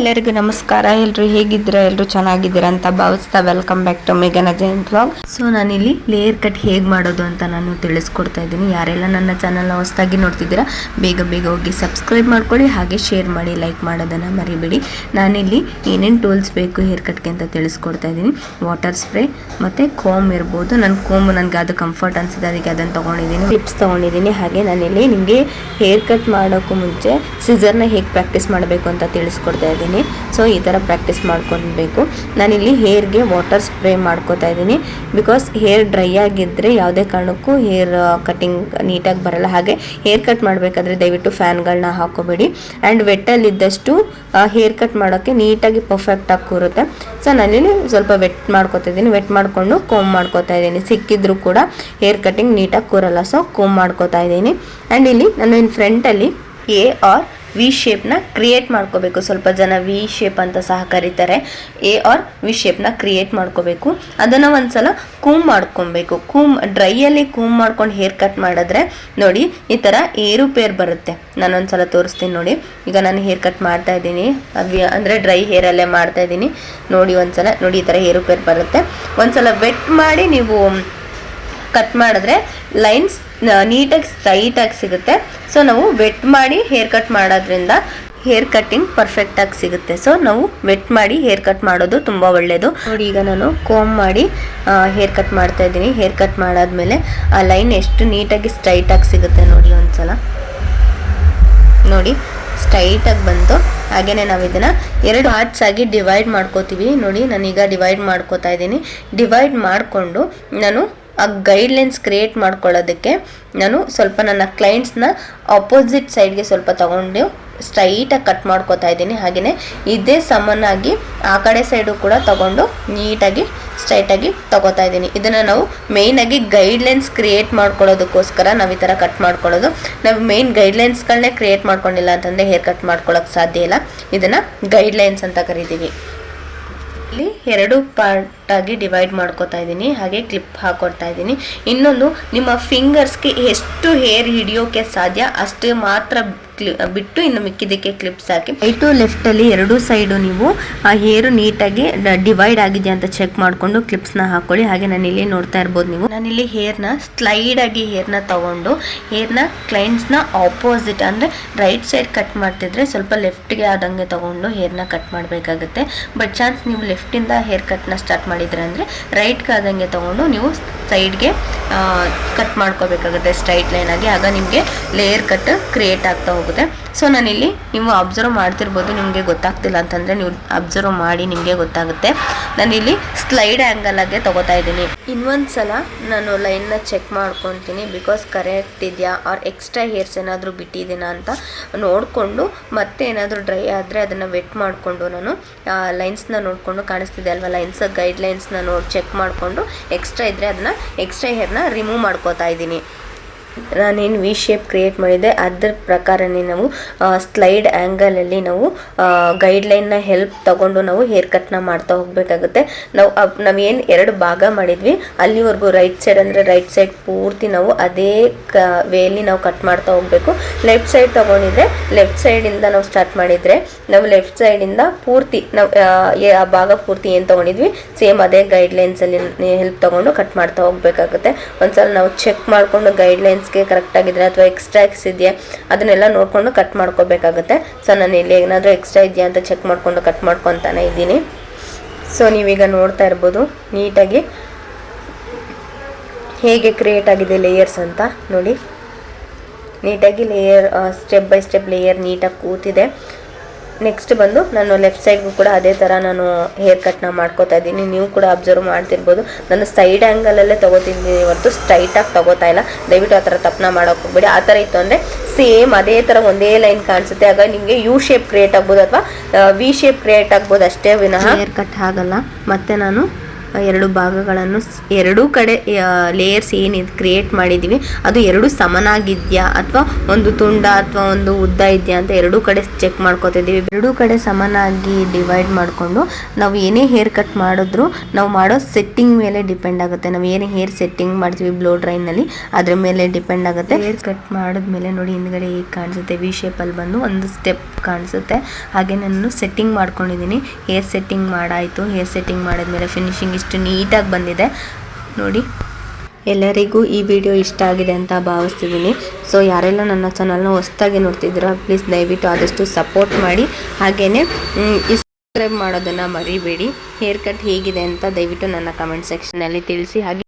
ಎಲ್ಲರಿಗೂ ನಮಸ್ಕಾರ. ಎಲ್ಲರೂ ಹೇಗಿದ್ದೀರಾ? ಎಲ್ಲರೂ ಚೆನ್ನಾಗಿದ್ದೀರ ಅಂತ ಭಾವಿಸ್ತಾ ವೆಲ್ಕಮ್ ಬ್ಯಾಕ್ ಟು ಮೇಘನ ಜೈನ್ ಬ್ಲಾಗ್ ಸೊ ನಾನಿಲ್ಲಿ ಲೇಯರ್ ಕಟ್ ಹೇಗೆ ಮಾಡೋದು ಅಂತ ನಾನು ತಿಳಿಸ್ಕೊಡ್ತಾ ಇದ್ದೀನಿ. ಯಾರೆಲ್ಲ ನನ್ನ ಚಾನಲ್ನ ಹೊಸದಾಗಿ ನೋಡ್ತಿದ್ದೀರಾ, ಬೇಗ ಬೇಗ ಹೋಗಿ ಸಬ್ಸ್ಕ್ರೈಬ್ ಮಾಡ್ಕೊಳ್ಳಿ, ಹಾಗೆ ಶೇರ್ ಮಾಡಿ ಲೈಕ್ ಮಾಡೋದನ್ನು ಮರಿಬೇಡಿ. ನಾನಿಲ್ಲಿ ಏನೇನು ಟೂಲ್ಸ್ ಬೇಕು ಹೇರ್ ಕಟ್ಗೆ ಅಂತ ತಿಳಿಸ್ಕೊಡ್ತಾ ಇದ್ದೀನಿ. ವಾಟರ್ ಸ್ಪ್ರೇ ಮತ್ತು ಕೋಮ್ ಇರ್ಬೋದು. ನನ್ನ ಕೋಮ್ ನನಗೆ ಅದು ಕಂಫರ್ಟ್ ಅನಿಸಿದೆ ಅದಕ್ಕೆ ಅದನ್ನು ತೊಗೊಂಡಿದ್ದೀನಿ. ಟಿಪ್ಸ್ ತೊಗೊಂಡಿದ್ದೀನಿ. ಹಾಗೆ ನಾನಿಲ್ಲಿ ನಿಮಗೆ ಹೇರ್ ಕಟ್ ಮಾಡೋಕ್ಕೂ ಮುಂಚೆ ಸಿಸರ್ನ ಹೇಗೆ ಪ್ರಾಕ್ಟೀಸ್ ಮಾಡಬೇಕು ಅಂತ ತಿಳಿಸ್ಕೊಡ್ತಾ ಇದ್ದೀನಿ. ಸೊ ಈ ಥರ ಪ್ರಾಕ್ಟೀಸ್ ಮಾಡ್ಕೊಬೇಕು. ನಾನಿಲ್ಲಿ ಹೇರ್ಗೆ ವಾಟರ್ ಸ್ಪ್ರೇ ಮಾಡ್ಕೋತಾ ಇದ್ದೀನಿ. ಬಿಕಾಸ್ ಹೇರ್ ಡ್ರೈ ಆಗಿದ್ದರೆ ಯಾವುದೇ ಕಾರಣಕ್ಕೂ ಹೇರ್ ಕಟಿಂಗ್ ನೀಟಾಗಿ ಬರಲ್ಲ. ಹಾಗೆ ಹೇರ್ ಕಟ್ ಮಾಡಬೇಕಾದ್ರೆ ದಯವಿಟ್ಟು ಫ್ಯಾನ್ಗಳನ್ನ ಹಾಕೋಬೇಡಿ. ಆ್ಯಂಡ್ ವೆಟ್ಟಲ್ಲಿದ್ದಷ್ಟು ಹೇರ್ ಕಟ್ ಮಾಡೋಕ್ಕೆ ನೀಟಾಗಿ ಪರ್ಫೆಕ್ಟಾಗಿ ಕೂರುತ್ತೆ. ಸೊ ನಾನಿಲ್ಲಿ ಸ್ವಲ್ಪ ವೆಟ್ ಮಾಡ್ಕೋತಾ ಇದ್ದೀನಿ. ವೆಟ್ ಮಾಡಿಕೊಂಡು ಕೋಮ್ ಮಾಡ್ಕೋತಾ ಇದ್ದೀನಿ. ಸಿಕ್ಕಿದ್ರು ಕೂಡ ಹೇರ್ ಕಟಿಂಗ್ ನೀಟಾಗಿ ಕೂರಲ್ಲ. ಸೊ ಕೋಮ್ ಮಾಡ್ಕೋತಾ ಇದ್ದೀನಿ. ಆ್ಯಂಡ್ ಇಲ್ಲಿ ನನ್ನ ಫ್ರಂಟಲ್ಲಿ ಎ ಆರ್ ವಿ ಶೇಪ್ನ ಕ್ರಿಯೇಟ್ ಮಾಡ್ಕೋಬೇಕು. ಸ್ವಲ್ಪ ಜನ ವಿ ಶೇಪ್ ಅಂತ ಸಹ ಕರೀತಾರೆ. ಎ ಆರ್ ವಿ ಶೇಪ್ನ ಕ್ರಿಯೇಟ್ ಮಾಡ್ಕೋಬೇಕು. ಅದನ್ನು ಒಂದ್ಸಲ ಕೂಮ್ ಮಾಡ್ಕೊಬೇಕು. ಕೂಮ್ ಡ್ರೈಯಲ್ಲಿ ಕೂಮ್ ಮಾಡ್ಕೊಂಡು ಹೇರ್ ಕಟ್ ಮಾಡಿದ್ರೆ, ನೋಡಿ, ಈ ಥರ ಏರುಪೇರು ಬರುತ್ತೆ. ನಾನು ಒಂದ್ಸಲ ತೋರಿಸ್ತೀನಿ ನೋಡಿ. ಈಗ ನಾನು ಹೇರ್ ಕಟ್ ಮಾಡ್ತಾ ಇದ್ದೀನಿ. ಅಂದರೆ ಡ್ರೈ ಹೇರಲ್ಲೇ ಮಾಡ್ತಾ ಇದ್ದೀನಿ. ನೋಡಿ, ಒಂದ್ಸಲ, ನೋಡಿ, ಈ ಥರ ಏರುಪೇರು ಬರುತ್ತೆ. ಒಂದ್ಸಲ ವೆಟ್ ಮಾಡಿ ನೀವು ಕಟ್ ಮಾಡಿದ್ರೆ ಲೈನ್ಸ್ ನೀಟಾಗಿ ಸ್ಟ್ರೈಟಾಗಿ ಸಿಗುತ್ತೆ. ಸೊ ನಾವು ವೆಟ್ ಮಾಡಿ ಹೇರ್ ಕಟ್ ಮಾಡೋದ್ರಿಂದ ಹೇರ್ ಕಟ್ಟಿಂಗ್ ಪರ್ಫೆಕ್ಟಾಗಿ ಸಿಗುತ್ತೆ. ಸೊ ನಾವು ವೆಟ್ ಮಾಡಿ ಹೇರ್ ಕಟ್ ಮಾಡೋದು ತುಂಬ ಒಳ್ಳೆಯದು ನೋಡಿ, ಈಗ ನಾನು ಕೋಮ್ ಮಾಡಿ ಹೇರ್ ಕಟ್ ಮಾಡ್ತಾ ಇದ್ದೀನಿ. ಹೇರ್ ಕಟ್ ಮಾಡಾದ್ಮೇಲೆ ಆ ಲೈನ್ ಎಷ್ಟು ನೀಟಾಗಿ ಸ್ಟ್ರೈಟಾಗಿ ಸಿಗುತ್ತೆ ನೋಡಿ ಒಂದ್ಸಲ. ನೋಡಿ ಸ್ಟ್ರೈಟಾಗಿ ಬಂತು. ಹಾಗೆಯೇ ನಾವು ಇದನ್ನು ಎರಡು ಪಾರ್ಟ್ಸ್ ಆಗಿ ಡಿವೈಡ್ ಮಾಡ್ಕೋತೀವಿ. ನೋಡಿ, ನಾನೀಗ ಡಿವೈಡ್ ಮಾಡ್ಕೋತಾ ಇದ್ದೀನಿ. ಡಿವೈಡ್ ಮಾಡಿಕೊಂಡು ನಾನು ಆ ಗೈಡ್ಲೈನ್ಸ್ ಕ್ರಿಯೇಟ್ ಮಾಡ್ಕೊಳ್ಳೋದಕ್ಕೆ ನಾನು ಸ್ವಲ್ಪ ನನ್ನ ಕ್ಲೈಂಟ್ಸ್ನ ಅಪೋಸಿಟ್ ಸೈಡ್ಗೆ ಸ್ವಲ್ಪ ತಗೊಂಡು ಸ್ಟ್ರೈಟಾಗಿ ಕಟ್ ಮಾಡ್ಕೋತಾ ಇದ್ದೀನಿ. ಹಾಗೆಯೇ ಇದೇ ಸಮನಾಗಿ ಆ ಕಡೆ ಸೈಡು ಕೂಡ ತಗೊಂಡು ನೀಟಾಗಿ ಸ್ಟ್ರೈಟಾಗಿ ತಗೋತಾ ಇದ್ದೀನಿ. ಇದನ್ನು ನಾವು ಮೇಯ್ನಾಗಿ ಗೈಡ್ಲೈನ್ಸ್ ಕ್ರಿಯೇಟ್ ಮಾಡ್ಕೊಳ್ಳೋದಕ್ಕೋಸ್ಕರ ನಾವು ಈ ಥರ ಕಟ್ ಮಾಡ್ಕೊಳ್ಳೋದು. ನಾವು ಮೇಯ್ನ್ ಗೈಡ್ಲೈನ್ಸ್ಗಳನ್ನೇ ಕ್ರಿಯೇಟ್ ಮಾಡ್ಕೊಂಡಿಲ್ಲ ಅಂತಂದರೆ ಹೇರ್ ಕಟ್ ಮಾಡ್ಕೊಳ್ಳೋಕೆ ಸಾಧ್ಯ ಇಲ್ಲ. ಇದನ್ನು ಗೈಡ್ಲೈನ್ಸ್ ಅಂತ ಕರಿತೀವಿ. ಇಲ್ಲಿ ಎರಡು ಪಾರ್ಟ್ ಆಗಿ ಡಿವೈಡ್ ಮಾಡ್ಕೋತಾ ಇದ್ದೀನಿ. ಹಾಗೆ ಕ್ಲಿಪ್ ಹಾಕೊಡ್ತಾ ಇದ್ದೀನಿ. ಇನ್ನೊಂದು ನಿಮ್ಮ ಫಿಂಗರ್ಸ್ಗೆ ಎಷ್ಟು ಹೇರ್ ಹಿಡಿಯೋಕೆ ಸಾಧ್ಯ ಅಷ್ಟೇ ಮಾತ್ರ ಬಿಟ್ಟು ಇನ್ನು ಮಿಕ್ಕಿದ್ದಕ್ಕೆ ಕ್ಲಿಪ್ಸ್ ಹಾಕಿ. ರೈಟು ಲೆಫ್ಟಲ್ಲಿ ಎರಡೂ ಸೈಡು ನೀವು, ಆ ಹೇರು ನೀಟಾಗಿ ಡಿವೈಡ್ ಆಗಿದೆ ಅಂತ ಚೆಕ್ ಮಾಡಿಕೊಂಡು ಕ್ಲಿಪ್ಸ್ನ ಹಾಕೊಳ್ಳಿ. ಹಾಗೆ ನಾನು ಇಲ್ಲಿ ನೋಡ್ತಾ ಇರ್ಬೋದು ನೀವು. ನಾನಿಲ್ಲಿ ಹೇರ್ನ ಸ್ಲೈಡ್ ಆಗಿ ಹೇರ್ನ ತಗೊಂಡು ಹೇರ್ನ ಕ್ಲೈಂಟ್ಸ್ನ ಆಪೋಸಿಟ್ ಅಂದರೆ ರೈಟ್ ಸೈಡ್ ಕಟ್ ಮಾಡ್ತಿದ್ರೆ ಸ್ವಲ್ಪ ಲೆಫ್ಟ್ಗೆ ಆದಂಗೆ ತಗೊಂಡು ಹೇರ್ನ ಕಟ್ ಮಾಡಬೇಕಾಗುತ್ತೆ. ಬಟ್ ಚಾನ್ಸ್ ನೀವು ಲೆಫ್ಟಿಂದ ಹೇರ್ ಕಟ್ನ ಸ್ಟಾರ್ಟ್ ಮಾಡಿದ್ರೆ ಅಂದರೆ ರೈಟ್ಗೆ ಆದಂಗೆ ತಗೊಂಡು ನೀವು ಸೈಡ್ಗೆ ಕಟ್ ಮಾಡ್ಕೋಬೇಕಾಗುತ್ತೆ ಸ್ಟ್ರೈಟ್ ಲೈನ್ ಆಗಿ. ಆಗ ನಿಮಗೆ ಲೇಯರ್ ಕಟ್ ಕ್ರಿಯೇಟ್ ಆಗ್ತಾ ಹೋಗುತ್ತೆ. ಸೊ ನಾನಿಲ್ಲಿ ನೀವು ಅಬ್ಸರ್ವ್ ಮಾಡ್ತಿರ್ಬೋದು, ನಿಮಗೆ ಗೊತ್ತಾಗ್ತಿಲ್ಲ ಅಂತಂದರೆ ನೀವು ಅಬ್ಸರ್ವ್ ಮಾಡಿ ನಿಮಗೆ ಗೊತ್ತಾಗುತ್ತೆ. ನಾನಿಲ್ಲಿ ಸ್ಲೈಡ್ ಆ್ಯಂಗಲಾಗೆ ತೊಗೋತಾ ಇದ್ದೀನಿ. ಇನ್ನೊಂದು ಸಲ ನಾನು ಲೈನ್ನ ಚೆಕ್ ಮಾಡ್ಕೊತೀನಿ ಬಿಕಾಸ್ ಕರೆಕ್ಟ್ ಇದೆಯಾ ಆರ್ ಎಕ್ಸ್ಟ್ರಾ ಹೇರ್ಸ್ ಏನಾದರೂ ಬಿಟ್ಟಿದ್ದೀನಾ ಅಂತ ನೋಡಿಕೊಂಡು ಮತ್ತೆ ಏನಾದರೂ ಡ್ರೈ ಆದರೆ ಅದನ್ನು ವೆಟ್ ಮಾಡಿಕೊಂಡು ನಾನು ಲೈನ್ಸ್ನ ನೋಡಿಕೊಂಡು ಕಾಣಿಸ್ತಿದೆ ಅಲ್ವಾ? ಲೈನ್ಸ್ ಗೈಡ್ಲೈನ್ಸ್ನ ನೋಡಿ ಚೆಕ್ ಮಾಡಿಕೊಂಡು ಎಕ್ಸ್ಟ್ರಾ ಇದ್ದರೆ ಅದನ್ನು ಎಕ್ಸ್ಟ್ರಾ ಹೇರ್ನ ರಿಮೂವ್ ಮಾಡ್ಕೋತಾ ಇದ್ದೀನಿ. ನಾನೇನು ವಿ ಶೇಪ್ ಕ್ರಿಯೇಟ್ ಮಾಡಿದ್ದೆ, ಅದ್ರ ಪ್ರಕಾರನೇ ನಾವು ಸ್ಲೈಡ್ ಆ್ಯಂಗಲಲ್ಲಿ ನಾವು ಗೈಡ್ಲೈನ್ನ ಹೆಲ್ಪ್ ತಗೊಂಡು ನಾವು ಹೇರ್ ಕಟ್ನ ಮಾಡ್ತಾ ಹೋಗಬೇಕಾಗುತ್ತೆ. ನಾವು ನಾವೇನು ಎರಡು ಭಾಗ ಮಾಡಿದ್ವಿ. ಅಲ್ಲಿವರೆಗೂ ರೈಟ್ ಸೈಡ್ ಅಂದರೆ ರೈಟ್ ಸೈಡ್ ಪೂರ್ತಿ ನಾವು ಅದೇ, ಕ ವೇಲಿ ನಾವು ಕಟ್ ಮಾಡ್ತಾ ಹೋಗಬೇಕು. ಲೆಫ್ಟ್ ಸೈಡ್ ತೊಗೊಂಡಿದ್ರೆ ಲೆಫ್ಟ್ ಸೈಡಿಂದ ನಾವು ಸ್ಟಾರ್ಟ್ ಮಾಡಿದರೆ, ನಾವು ಲೆಫ್ಟ್ ಸೈಡಿಂದ ಪೂರ್ತಿ ನಾವು, ಆ ಭಾಗ ಪೂರ್ತಿ ಏನು ತೊಗೊಂಡಿದ್ವಿ? ಸೇಮ್ ಅದೇ ಗೈಡ್ಲೈನ್ಸಲ್ಲಿ ಹೆಲ್ಪ್ ತೊಗೊಂಡು ಕಟ್ ಮಾಡ್ತಾ ಹೋಗಬೇಕಾಗುತ್ತೆ. ಒಂದ್ಸಲ ನಾವು ಚೆಕ್ ಮಾಡಿಕೊಂಡು ಗೈಡ್ಲೈನ್ಸ್ಗೆ ಕರೆಕ್ಟ್ ಆಗಿದ್ರೆ ಅಥವಾ ಎಕ್ಸ್ಟ್ರಾಕ್ಸ್ ಇದೆಯಾ, ಅದನ್ನೆಲ್ಲ ನೋಡಿಕೊಂಡು ಕಟ್ ಮಾಡ್ಕೋಬೇಕಾಗುತ್ತೆ. ಸೊ ನಾನು ಇಲ್ಲಿ ಏನಾದರೂ ಎಕ್ಸ್ಟ್ರಾ ಇದೆಯಾ ಅಂತ ಚೆಕ್ ಮಾಡಿಕೊಂಡು ಕಟ್ ಮಾಡ್ಕೊತಾನೆ ಇದ್ದೀನಿ. ಸೊ ನೀವೀಗ ನೋಡ್ತಾ ಇರ್ಬೋದು, ನೀಟಾಗಿ ಹೇಗೆ ಕ್ರಿಯೇಟ್ ಆಗಿದೆ ಲೇಯರ್ಸ್ ಅಂತ, ನೋಡಿ. ನೀಟಾಗಿ layer step by step layer ನೀಟಾಗಿ ಕೂತಿದೆ. ನೆಕ್ಸ್ಟ್ ಬಂದು ನಾನು ಲೆಫ್ಟ್ ಸೈಡ್ಗೂ ಕೂಡ ಅದೇ ಥರ ನಾನು ಹೇರ್ ಕಟ್ನ ಮಾಡ್ಕೋತಾ ಇದ್ದೀನಿ. ನೀವು ಕೂಡ ಅಬ್ಸರ್ವ್ ಮಾಡ್ತಿರ್ಬೋದು. ನಾನು ಸೈಡ್ ಆ್ಯಂಗಲಲ್ಲೇ ತೊಗೋತಿದ್ದೀನಿ. ಹೊರತು ಸ್ಟ್ರೈಟಾಗಿ ತೊಗೋತಾ ಇಲ್ಲ. ದಯವಿಟ್ಟು ಆ ಥರ ತಪ್ಪನ ಮಾಡೋಕೆ ಹೋಗ್ಬೇಡಿ. ಆ ಥರ ಇತ್ತು ಅಂದರೆ ಸೇಮ್ ಅದೇ ಥರ ಒಂದೇ ಲೈನ್ ಕಾಣಿಸುತ್ತೆ. ಆಗ ನಿಮಗೆ ಯು ಶೇಪ್ ಕ್ರಿಯೇಟ್ ಆಗ್ಬೋದು ಅಥವಾ ವಿ ಶೇಪ್ ಕ್ರಿಯೇಟ್ ಆಗ್ಬೋದು ಅಷ್ಟೇ ವಿನಃ. ಹೇರ್ ಕಟ್ ಆಗಲ್ಲ. ಮತ್ತೆ ನಾನು ಎರಡು ಭಾಗಗಳನ್ನು ಎರಡೂ ಕಡೆ ಲೇಯರ್ಸ್ ಏನಿದೆ ಕ್ರಿಯೇಟ್ ಮಾಡಿದ್ದೀವಿ ಅದು ಎರಡು ಸಮನಾಗಿದೆಯಾ ಅಥವಾ ಒಂದು ತುಂಡ ಅಥವಾ ಒಂದು ಉದ್ದ ಇದೆಯಾ ಅಂತ ಎರಡೂ ಕಡೆ ಚೆಕ್ ಮಾಡ್ಕೋತಿದ್ದೀವಿ. ಎರಡೂ ಕಡೆ ಸಮನಾಗಿ ಡಿವೈಡ್ ಮಾಡಿಕೊಂಡು ನಾವು ಏನೇ ಹೇರ್ ಕಟ್ ಮಾಡಿದ್ರು ನಾವು ಮಾಡೋ ಸೆಟ್ಟಿಂಗ್ ಮೇಲೆ ಡಿಪೆಂಡ್ ಆಗುತ್ತೆ. ನಾವು ಏನೇ ಹೇರ್ ಸೆಟ್ಟಿಂಗ್ ಮಾಡ್ತೀವಿ ಬ್ಲೋ ಡ್ರೈನಲ್ಲಿ ಅದ್ರ ಮೇಲೆ ಡಿಪೆಂಡ್ ಆಗುತ್ತೆ. ಹೇರ್ ಕಟ್ ಮಾಡಿದ್ಮೇಲೆ ನೋಡಿ ಹಿಂದ್ಗಡೆ ಹೇಗೆ ಕಾಣಿಸುತ್ತೆ ವಿ ಶೇಪಲ್ಲಿ ಬಂದು ಒಂದು ಸ್ಟೆಪ್ ಕಾಣಿಸುತ್ತೆ. ಹಾಗೆ ನಾನು ಸೆಟ್ಟಿಂಗ್ ಮಾಡ್ಕೊಂಡಿದ್ದೀನಿ. ಹೇರ್ ಸೆಟ್ಟಿಂಗ್ ಮಾಡಾಯಿತು. ಹೇರ್ ಸೆಟ್ಟಿಂಗ್ ಮಾಡಿದ್ಮೇಲೆ ಫಿನಿಶಿಂಗ್ ಇಷ್ಟು ನೀಟಾಗಿ ಬಂದಿದೆ. ನೋಡಿ, ಎಲ್ಲರಿಗೂ ಈ ವಿಡಿಯೋ ಇಷ್ಟ ಆಗಿದೆ ಅಂತ ಭಾವಿಸ್ತಿದ್ದೀನಿ. ಸೊ ಯಾರೆಲ್ಲ ನನ್ನ ಚಾನಲ್ನ ಹೊಸ್ದಾಗಿ ನೋಡ್ತಿದ್ದೀರಾ ಪ್ಲೀಸ್ ದಯವಿಟ್ಟು ಆದಷ್ಟು ಸಪೋರ್ಟ್ ಮಾಡಿ. ಹಾಗೆಯೇ ಸಬ್ಸ್ಕ್ರೈಬ್ ಮಾಡೋದನ್ನು ಮರಿಬೇಡಿ. ಹೇರ್ ಕಟ್ ಹೇಗಿದೆ ಅಂತ ದಯವಿಟ್ಟು ನನ್ನ ಕಮೆಂಟ್ ಸೆಕ್ಷನಲ್ಲಿ ತಿಳಿಸಿ. ಹಾಗೆ